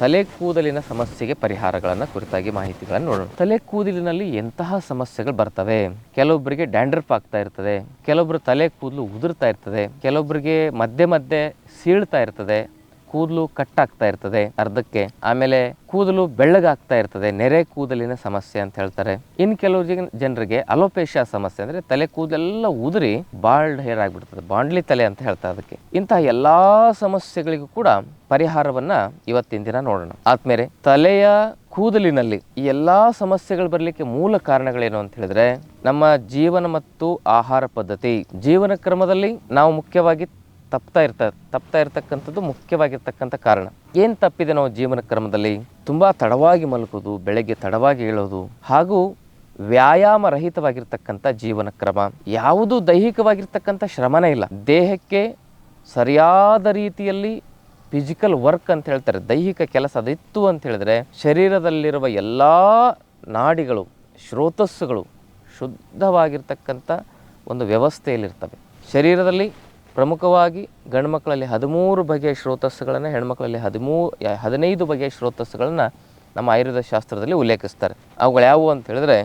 ತಲೆ ಕೂದಲಿನ ಸಮಸ್ಯೆಗೆ ಪರಿಹಾರಗಳನ್ನು ಕುರಿತಾಗಿ ಮಾಹಿತಿಗಳನ್ನು ನೋಡೋಣ. ತಲೆ ಕೂದಲಿನಲ್ಲಿ ಎಂತಹ ಸಮಸ್ಯೆಗಳು ಬರ್ತವೆ? ಕೆಲವೊಬ್ಬರಿಗೆ ಡ್ಯಾಂಡ್ರಫ್ ಆಗ್ತಾ ಇರ್ತದೆ. ಕೆಲವೊಬ್ಬರು ತಲೆ ಕೂದಲು ಉದುರ್ತಾ ಇರ್ತದೆ. ಕೆಲವೊಬ್ಬರಿಗೆ ಮಧ್ಯೆ ಮಧ್ಯೆ ಸೀಳ್ತಾ ಇರ್ತದೆ. ಕೂದಲು ಕಟ್ಟಾಗ್ತಾ ಇರ್ತದೆ ಅರ್ಧಕ್ಕೆ. ಆಮೇಲೆ ಕೂದಲು ಬೆಳ್ಳಗಾಗ್ತಾ ಇರ್ತದೆ, ನೆರೆ ಕೂದಲಿನ ಸಮಸ್ಯೆ ಅಂತ ಹೇಳ್ತಾರೆ. ಇನ್ನು ಕೆಲವು ಜನ- ಜನರಿಗೆ ಅಲೋಪೇಶಿಯಾ ಸಮಸ್ಯೆ ಅಂದ್ರೆ ತಲೆ ಕೂದಲೆಲ್ಲ ಉದುರಿ ಬಾಲ್ಡ್ ಹೇರ್ ಆಗಿಬಿಡ್ತದೆ, ಬಾಂಡ್ಲಿ ತಲೆ ಅಂತ ಹೇಳ್ತಾರೆ ಅದಕ್ಕೆ. ಇಂತಹ ಎಲ್ಲಾ ಸಮಸ್ಯೆಗಳಿಗೂ ಕೂಡ ಪರಿಹಾರವನ್ನ ಇವತ್ತಿನ ದಿನ ನೋಡೋಣ. ಆದ್ಮೇಲೆ ತಲೆಯ ಕೂದಲಿನಲ್ಲಿ ಈ ಎಲ್ಲಾ ಸಮಸ್ಯೆಗಳು ಬರಲಿಕ್ಕೆ ಮೂಲ ಕಾರಣಗಳೇನು ಅಂತ ಹೇಳಿದ್ರೆ ನಮ್ಮ ಜೀವನ ಮತ್ತು ಆಹಾರ ಪದ್ಧತಿ. ಜೀವನ ಕ್ರಮದಲ್ಲಿ ನಾವು ಮುಖ್ಯವಾಗಿ ತಪ್ತಾ ಇರ್ತ, ತಪ್ತಾ ಇರ್ತಕ್ಕಂಥದ್ದು ಮುಖ್ಯವಾಗಿರ್ತಕ್ಕಂಥ ಕಾರಣ. ಏನು ತಪ್ಪಿದೆ ನಾವು ಜೀವನ ಕ್ರಮದಲ್ಲಿ? ತುಂಬ ತಡವಾಗಿ ಮಲಗೋದು, ಬೆಳಗ್ಗೆ ತಡವಾಗಿ ಏಳೋದು, ಹಾಗೂ ವ್ಯಾಯಾಮ ರಹಿತವಾಗಿರ್ತಕ್ಕಂಥ ಜೀವನ ಕ್ರಮ. ಯಾವುದು ದೈಹಿಕವಾಗಿರ್ತಕ್ಕಂಥ ಶ್ರಮನೇ ಇಲ್ಲ. ದೇಹಕ್ಕೆ ಸರಿಯಾದ ರೀತಿಯಲ್ಲಿ ಫಿಸಿಕಲ್ ವರ್ಕ್ ಅಂತ ಹೇಳ್ತಾರೆ. ದೈಹಿಕ ಕೆಲಸ ಅದಿತ್ತು ಅಂತ ಹೇಳಿದ್ರೆ ಶರೀರದಲ್ಲಿರುವ ಎಲ್ಲ ನಾಡಿಗಳು, ಶ್ರೋತಸ್ಸುಗಳು ಶುದ್ಧವಾಗಿರ್ತಕ್ಕಂಥ ಒಂದು ವ್ಯವಸ್ಥೆಯಲ್ಲಿರ್ತವೆ. ಶರೀರದಲ್ಲಿ ಪ್ರಮುಖವಾಗಿ ಗಂಡು ಮಕ್ಕಳಲ್ಲಿ ಹದಿಮೂರು ಬಗೆಯ ಶ್ರೋತಸ್ಸುಗಳನ್ನು ಹೆಣ್ಮಕ್ಳಲ್ಲಿ ಹದಿಮೂರು ಹದಿನೈದು ಬಗೆಯ ಶ್ರೋತಸ್ಸುಗಳನ್ನು ನಮ್ಮ ಆಯುರ್ವೇದ ಶಾಸ್ತ್ರದಲ್ಲಿ ಉಲ್ಲೇಖಿಸ್ತಾರೆ. ಅವುಗಳು ಯಾವುವು ಅಂತ ಹೇಳಿದ್ರೆ